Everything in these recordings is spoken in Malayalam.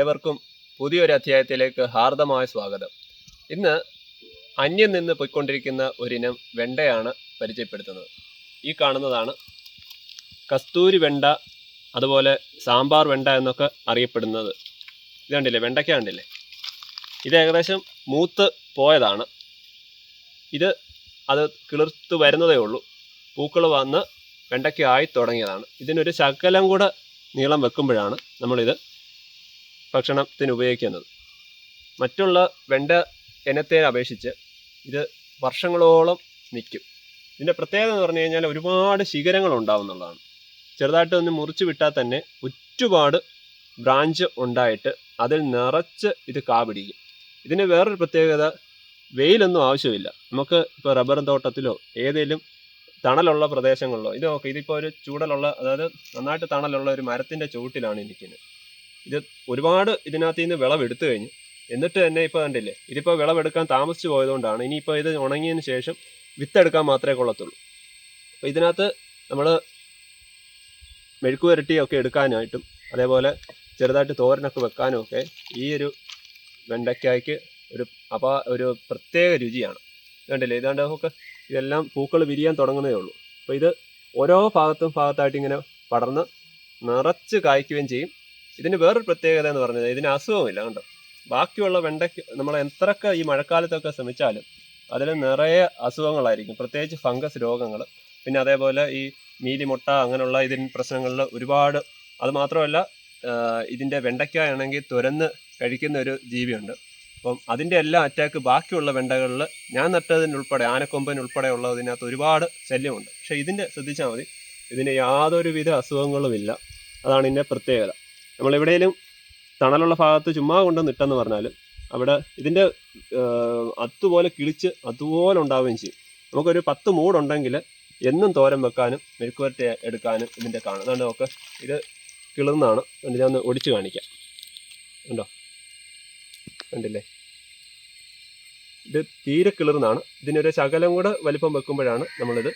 ഏവർക്കും പുതിയൊരു അധ്യായത്തിലേക്ക് ഹാർദമായ സ്വാഗതം. ഇന്ന് അന്യം നിന്ന് പൊയ്ക്കൊണ്ടിരിക്കുന്ന ഒരിനം വെണ്ടയാണ് പരിചയപ്പെടുത്തുന്നത്. ഈ കാണുന്നതാണ് കസ്തൂരി വെണ്ട അതുപോലെ സാമ്പാർ വെണ്ട എന്നൊക്കെ അറിയപ്പെടുന്നത്. ഇത് കണ്ടില്ലേ? വെണ്ടയ്ക്ക കണ്ടില്ലേ? ഇത് ഏകദേശം മൂത്ത് പോയതാണ്. ഇത് അത് കിളിർത്ത് വരുന്നതേ ഉള്ളൂ. പൂക്കൾ വന്ന് വെണ്ടയ്ക്ക ആയി തുടങ്ങിയതാണ്. ഇതിനൊരു ശകലം കൂടെ നീളം വെക്കുമ്പോഴാണ് നമ്മളിത് ഭക്ഷണത്തിന് ഉപയോഗിക്കുന്നത്. മറ്റുള്ള വെണ്ട ഇനത്തെ അപേക്ഷിച്ച് ഇത് വർഷങ്ങളോളം നിൽക്കും. ഇതിന്റെ പ്രത്യേകത എന്ന് പറഞ്ഞു കഴിഞ്ഞാൽ ഒരുപാട് ശിഖരങ്ങൾ ഉണ്ടാവും എന്നുള്ളതാണ് ചെറുതായിട്ട് ഒന്ന് മുറിച്ച് വിട്ടാൽ തന്നെ ഒരുപാട് ബ്രാഞ്ച് ഉണ്ടായിട്ട് അതിൽ നിറച്ച് ഇത് കാ പിടിക്കും. ഇതിന് വേറൊരു പ്രത്യേകത വെയിലൊന്നും ആവശ്യമില്ല. നമുക്ക് ഇപ്പോൾ റബ്ബർ തോട്ടത്തിലോ ഏതെങ്കിലും തണലുള്ള പ്രദേശങ്ങളിലോ ഇതൊക്കെ ഇതിപ്പോൾ ഒരു ചൂടലുള്ള അതായത് നന്നായിട്ട് തണലുള്ള ഒരു മരത്തിന്റെ ചുവട്ടിലാണ് ഇരിക്കുന്നത്. ഇത് ഒരുപാട് ഇതിനകത്ത് നിന്ന് വിളവെടുത്തു കഴിഞ്ഞു. എന്നിട്ട് തന്നെ ഇപ്പോൾ കണ്ടില്ലേ ഇതിപ്പോൾ വിളവെടുക്കാൻ താമസിച്ചു പോയതുകൊണ്ടാണ് ഇനിയിപ്പോൾ ഇത് ഉണങ്ങിയതിന് ശേഷം വിത്തെടുക്കാൻ മാത്രമേ കൊള്ളത്തുള്ളൂ. അപ്പോൾ ഇതിനകത്ത് നമ്മൾ മെഴുക്ക് പുരട്ടിയൊക്കെ എടുക്കാനായിട്ടും അതേപോലെ ചെറുതായിട്ട് തോരനൊക്കെ വെക്കാനും ഒക്കെ ഈ ഒരു വെണ്ടയ്ക്കായ്ക്ക് ഒരു അപാ ഒരു പ്രത്യേക രുചിയാണ്. കണ്ടില്ലേ ഇതാണ്ട് നമുക്ക് ഇതെല്ലാം പൂക്കൾ വിരിയാൻ തുടങ്ങുന്നേ ഉള്ളൂ. അപ്പോൾ ഇത് ഓരോ ഭാഗത്തും ഭാഗത്തായിട്ട് ഇങ്ങനെ പടർന്ന് നിറച്ച് കായ്ക്കുകയും ചെയ്യും. ഇതിന് വേറൊരു പ്രത്യേകത എന്ന് പറഞ്ഞത് ഇതിന് അസുഖമില്ല കണ്ടോ? ബാക്കിയുള്ള വെണ്ടയ്ക്ക് നമ്മൾ എത്രയൊക്കെ ഈ മഴക്കാലത്തൊക്കെ ശ്രമിച്ചാലും അതിൽ നിറയെ അസുഖങ്ങളായിരിക്കും. പ്രത്യേകിച്ച് ഫംഗസ് രോഗങ്ങൾ പിന്നെ അതേപോലെ ഈ മീലിമുട്ട അങ്ങനെയുള്ള ഇതിന് പ്രശ്നങ്ങളിൽ ഒരുപാട് അത് മാത്രമല്ല ഇതിന്റെ വെണ്ടയ്ക്കാണെങ്കിൽ തുരന്ന് കഴിക്കുന്ന ഒരു ജീവിയുണ്ട്. അപ്പം അതിന്റെ എല്ലാം അറ്റാക്ക് ബാക്കിയുള്ള വെണ്ടകളിൽ ഞാൻ നട്ടതിനുൾപ്പെടെ ആനക്കൊമ്പൻ ഉള്ളതിനകത്ത് ഒരുപാട് ശല്യമുണ്ട്. പക്ഷേ ഇതിന്റെ ശ്രദ്ധിച്ചാൽ മതി. ഇതിന് യാതൊരുവിധ അസുഖങ്ങളുമില്ല അതാണ് ഇതിന്റെ പ്രത്യേകത. നമ്മളെവിടെയെങ്കിലും തണലുള്ള ഭാഗത്ത് ചുമ്മാ കൊണ്ട് നിട്ടെന്ന് പറഞ്ഞാൽ അവിടെ ഇതിന്റെ അതുപോലെ കിളിച്ച് അതുപോലെ ഉണ്ടാവുകയും ചെയ്യും. നമുക്കൊരു പത്ത് മൂടുണ്ടെങ്കിൽ എന്നും തോരം വെക്കാനും മെഴുക്കുവരട്ടി എടുക്കാനും ഇതിന്റെ കാണും. അതുകൊണ്ട് നമുക്ക് ഇത് കിളിർന്നാണ് അതുകൊണ്ട് ഞാൻ ഒന്ന് ഒടിച്ച് കാണിക്കാം. ഉണ്ടോ കണ്ടില്ലേ? ഇത് തീരെ കിളിർന്നാണ് ഇതിനൊരു ശകലം കൂടെ വലിപ്പം വെക്കുമ്പോഴാണ് നമ്മളിത്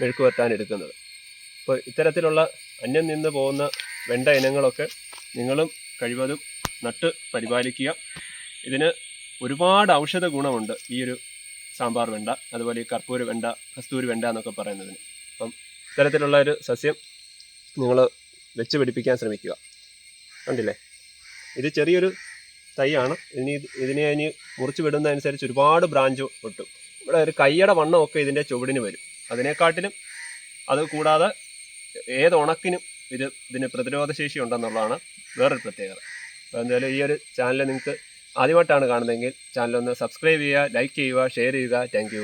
മെഴുക്ക് വരട്ടാൻ എടുക്കുന്നത്. അപ്പോൾ ഇത്തരത്തിലുള്ള അന്യം നിന്ന് പോകുന്ന വെണ്ട ഇനങ്ങളൊക്കെ നിങ്ങളും കഴിവതും നട്ട് പരിപാലിക്കുക. ഇതിന് ഒരുപാട് ഔഷധ ഗുണമുണ്ട് ഈ ഒരു സാമ്പാർ വെണ്ട അതുപോലെ ഈ കർപ്പൂര വെണ്ട കസ്തൂരി വെണ്ട എന്നൊക്കെ പറയുന്നതിന്. അപ്പം ഇത്തരത്തിലുള്ള ഒരു സസ്യം നിങ്ങൾ വെച്ച് പിടിപ്പിക്കാൻ ശ്രമിക്കുക. കണ്ടില്ലേ? ഇത് ചെറിയൊരു തൈയാണ്. ഇനി ഇതിനെ ഇനി മുറിച്ച് വിടുന്നതനുസരിച്ച് ഒരുപാട് ബ്രാഞ്ച് പൊട്ടും. ഇവിടെ ഒരു കൈയുടെ വണ്ണമൊക്കെ ഇതിന്റെ ചുവടിന് വരും. അതിനെക്കാട്ടിലും അത് കൂടാതെ ഏത് ഉണക്കിനും ഇത് ഇതിന് പ്രതിരോധ ശേഷി ഉണ്ടെന്നുള്ളതാണ് വേറൊരു പ്രത്യേകത. അപ്പോൾ എന്തായാലും ഈ ഒരു ചാനൽ നിങ്ങൾക്ക് ആദ്യമായിട്ടാണ് കാണുന്നതെങ്കിൽ ചാനൽ ഒന്ന് സബ്സ്ക്രൈബ് ചെയ്യുക ലൈക്ക് ചെയ്യുക ഷെയർ ചെയ്യുക. താങ്ക്